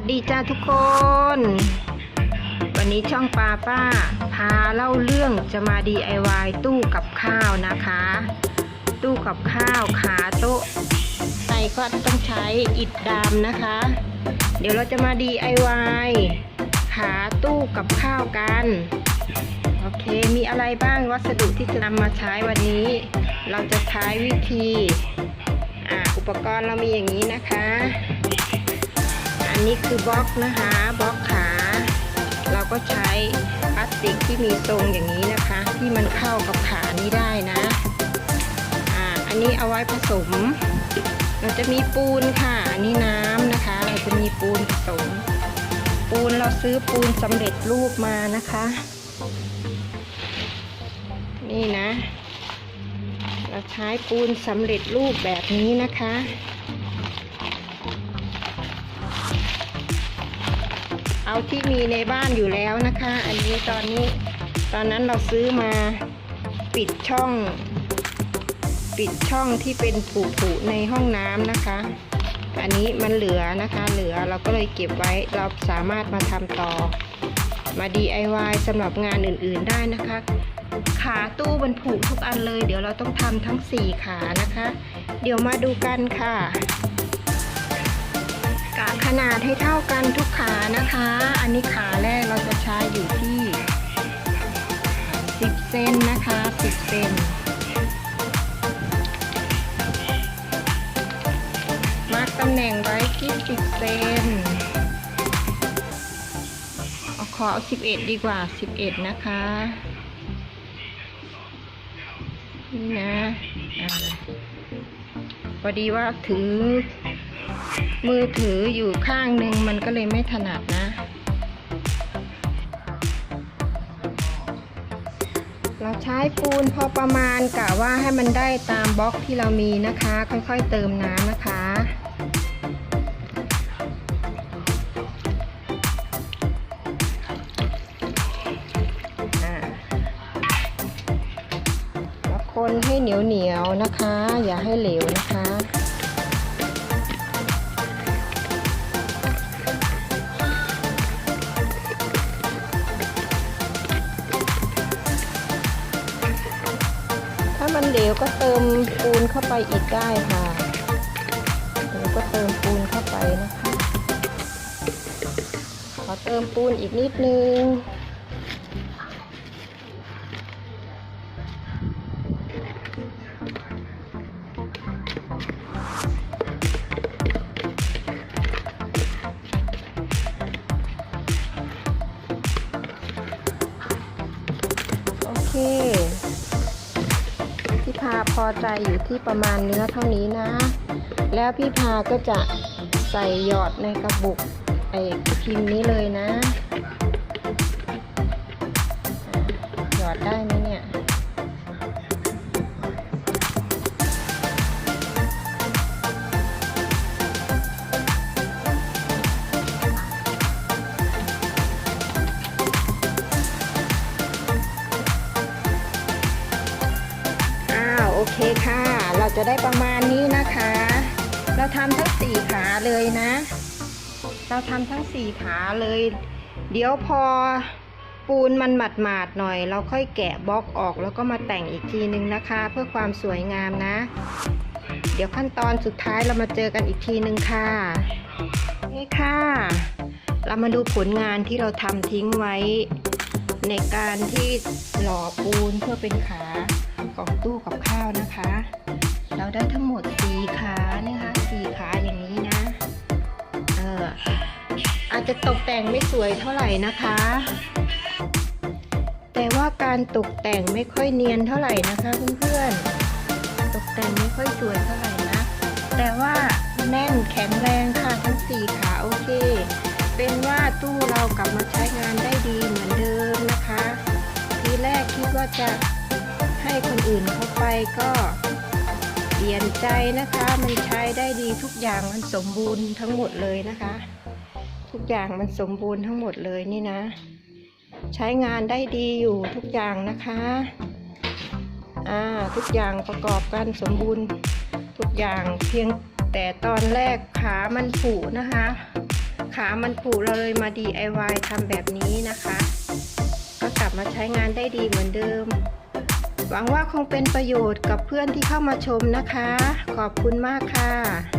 วัสดีจ้าทุกคน วันนี้ช่องปาป้า พาเล่าเรื่องจะมา DIY ตู้กับข้าวนะคะ ตู้กับข้าวขาโต๊ะใส่ก็ต้องใช้อิฐดำนะคะ เดี๋ยวเราจะมา DIY ขาตู้กับข้าวกัน โอเคมีอะไรบ้างวัสดุที่จะนำมาใช้วันนี้ เราจะใช้วิธีอ่าอุปกรณ์เรามีอย่างนี้นะคะ อันนี้คือบล็อกนะคะบล็อกขา เราก็ใช้พลาสติกที่มีทรงอย่างนี้นะคะ ที่มันเข้ากับขานี้ได้นะอ่าอันนี้เอาไว้ผสม เราจะมีปูนค่ะ อันนี้น้ำนะคะ เราจะมีปูนผสม ปูนเราซื้อปูนสำเร็จรูปมานะคะ นี่นะ เราใช้ปูนสำเร็จรูปแบบนี้นะคะ เอาที่มีในบ้านอยู่แล้วนะคะ อันนี้ตอนนี้ตอนนั้นเราซื้อมาปิดช่อง ปิดช่องที่เป็นผุๆในห้องน้ำนะคะ อันนี้มันเหลือนะคะ เหลือเราก็เลยเก็บไว้เราสามารถมาทำต่อมา DIY สำหรับงานอื่นๆได้นะคะ ขาตู้มันผุทุกอันเลย เดี๋ยวเราต้องทำทั้ง 4 ขานะคะ เดี๋ยวมาดูกันค่ะ นาดให้เท่ากันทุกขานะคะ อันนี้ขาแรกเราจะใช้อยู่ที่ 10 เซนนะคะ 10 เซนมาร์กตำแหน่งไว้ที่ 10 เซนเอาขอเอา11 ดีกว่า 11 นะคะนี่นะพอดีว่าถือ มือถืออยู่ข้างหนึ่งมันก็เลยไม่ถนัดนะ เราใช้ปูนพอประมาณกะว่าให้มันได้ตามบล็อกที่เรามีนะคะ ค่อยๆเติมน้ำนะคะอ่าแล้วคนให้เหนียวๆนะคะ อย่าให้เหลวนะคะ เหลวก็เติมปูนเข้าไปอีกได้ค่ะเดี๋ยวก็เติมปูนเข้าไปนะคะ ขอเติมปูนอีกนิดนึงาพอใจอยู่ที่ประมาณเนื้อเท่านี้นะ แล้วพี่พาก็จะใส่หยอดในกระบุกไอ้พิมพ์นี้เลยนะ หยอดได้ไหม เคค่ะ เราจะได้ประมาณนี้นะคะ เราทำทั้งสี่ขาเลยนะ เราทำทั้งสี่ขาเลย เดี๋ยวพอปูนมันหมาดหมาดๆหน่อย เราค่อยแกะบล็อกออกแล้วก็มาแต่งอีกทีนึงนะคะ เพื่อความสวยงามนะ เดี๋ยวขั้นตอนสุดท้ายเรามาเจอกันอีกทีนึงค่ะนี่ค่ะ เรามาดูผลงานที่เราทำทิ้งไว้ ในการที่หล่อปูนเพื่อเป็นขา ของตู้กับข้าวนะคะ เราได้ทั้งหมดสี่ขาเนี่ยค่ะสี่ขาอย่างนี้นะ เอออาจจะตกแต่งไม่สวยเท่าไหร่นะคะ แต่ว่าการตกแต่งไม่ค่อยเนียนเท่าไหร่นะคะเพื่อนๆตกแต่งไม่ค่อยสวยเท่าไหร่นะ แต่ว่าแน่นแข็งแรงค่ะทั้งสี่ขาโอเค เป็นว่าตู้เรากลับมาใช้งานได้ดีเหมือนเดิมนะคะ ทีแรกคิดว่าจะ ให้คนอื่นเขาไปก็เปลี่ยนใจนะคะ มันใช้ได้ดีทุกอย่างมันสมบูรณ์ทั้งหมดเลยนะคะ ทุกอย่างมันสมบูรณ์ทั้งหมดเลยนี่นะ ใช้งานได้ดีอยู่ทุกอย่างนะคะอ่าทุกอย่างประกอบกันสมบูรณ์ทุกอย่างเพียงแต่ตอนแรกขามันผุนะคะขขามันผุเราเลยมา DIY ทำแบบนี้นะคะ ก็กลับมาใช้งานได้ดีเหมือนเดิม หวังว่าคงเป็นประโยชน์กับเพื่อนที่เข้ามาชมนะคะ ขอบคุณมากค่ะ